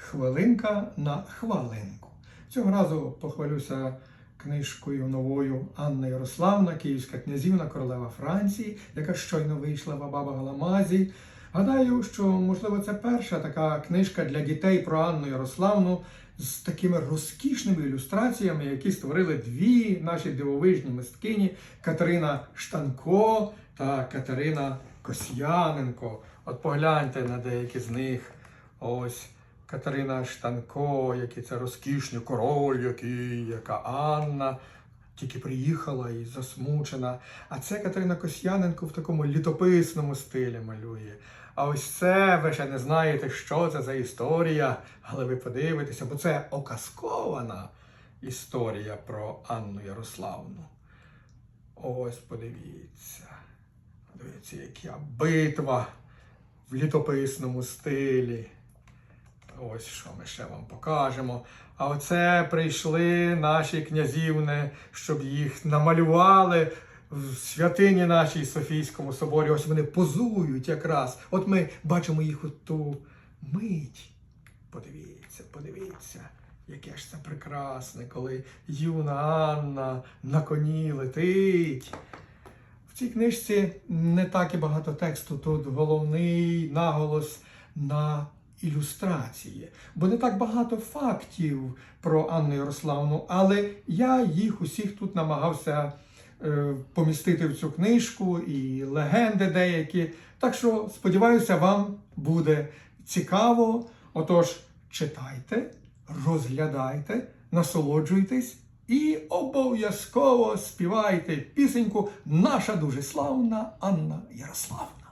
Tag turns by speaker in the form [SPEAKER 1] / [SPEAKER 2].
[SPEAKER 1] Хвилинка на хвалинку. Цього разу похвалюся книжкою новою Анна Ярославна, Київська князівна, королева Франції, яка щойно вийшла в Абаба Галамазі. Гадаю, що можливо це перша така книжка для дітей про Анну Ярославну з такими розкішними ілюстраціями, які створили дві наші дивовижні мисткині Катерина Штанко та Катерина Косяненко. От погляньте на деякі з них. Ось Катерина Штанко, який це розкішний король, який, яка Анна. Тільки приїхала і засмучена. А це Катерина Косяненко в такому літописному стилі малює. А ось це ви ще не знаєте, що це за історія, але ви подивитеся, бо це оказкована історія про Анну Ярославну. Ось подивіться. Дивіться, яка битва в літописному стилі. Ось що ми ще вам покажемо. А оце прийшли наші князівни, щоб їх намалювали в святині нашій Софійському соборі. Ось вони позують якраз. От ми бачимо їх у ту мить. Подивіться, подивіться, яке ж це прекрасне, коли юна Анна на коні летить. В цій книжці не так і багато тексту. Тут головний наголос на ілюстрації, бо не так багато фактів про Анну Ярославну, але я їх усіх тут намагався е, помістити в цю книжку і легенди деякі. Так що, сподіваюся, вам буде цікаво. Отож, читайте, розглядайте, насолоджуйтесь і обов'язково співайте пісеньку Наша дуже славна Анна Ярославна.